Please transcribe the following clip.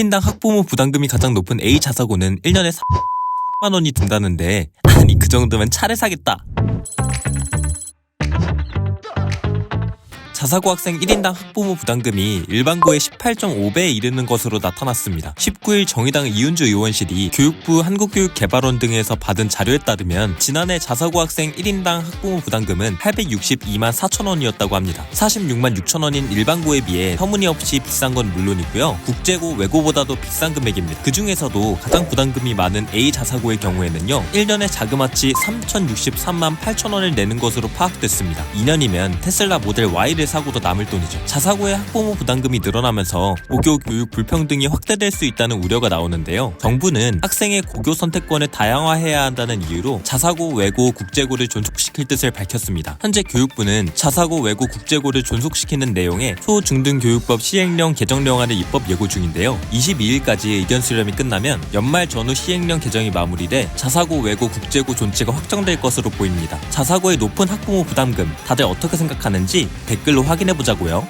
1인당 학부모 부담금이 가장 높은 A 자사고는 1년에 3만 원이 든다는데 아니 그 정도면 차를 사겠다. 자사고 학생 1인당 학부모 부담금이 일반고의 18.5배에 이르는 것으로 나타났습니다. 19일 정의당 이윤주 의원실이 교육부 한국교육개발원 등에서 받은 자료에 따르면 지난해 자사고 학생 1인당 학부모 부담금은 862만 4천 원이었다고 합니다. 46만 6천 원인 일반고에 비해 터무니없이 비싼 건 물론이고요. 국제고 외고보다도 비싼 금액입니다. 그 중에서도 가장 부담금이 많은 A 자사고의 경우에는요. 1년에 자그마치 3,063만 8천 원을 내는 것으로 파악됐습니다. 2년이면 테슬라 모델 Y를 사고도 남을 돈이죠. 자사고의 학부모 부담금이 늘어나면서 고교 교육 불평등이 확대될 수 있다는 우려가 나오는데요. 정부는 학생의 고교 선택권을 다양화해야 한다는 이유로 자사고, 외고, 국제고를 존속시킬 뜻을 밝혔습니다. 현재 교육부는 자사고, 외고, 국제고를 존속시키는 내용의 초중등교육법 시행령 개정령안을 입법 예고 중인데요. 22일까지 의견 수렴이 끝나면 연말 전후 시행령 개정이 마무리돼 자사고, 외고, 국제고 존치가 확정될 것으로 보입니다. 자사고의 높은 학부모 부담금 다들 어떻게 생각하는지 확인해 보자고요.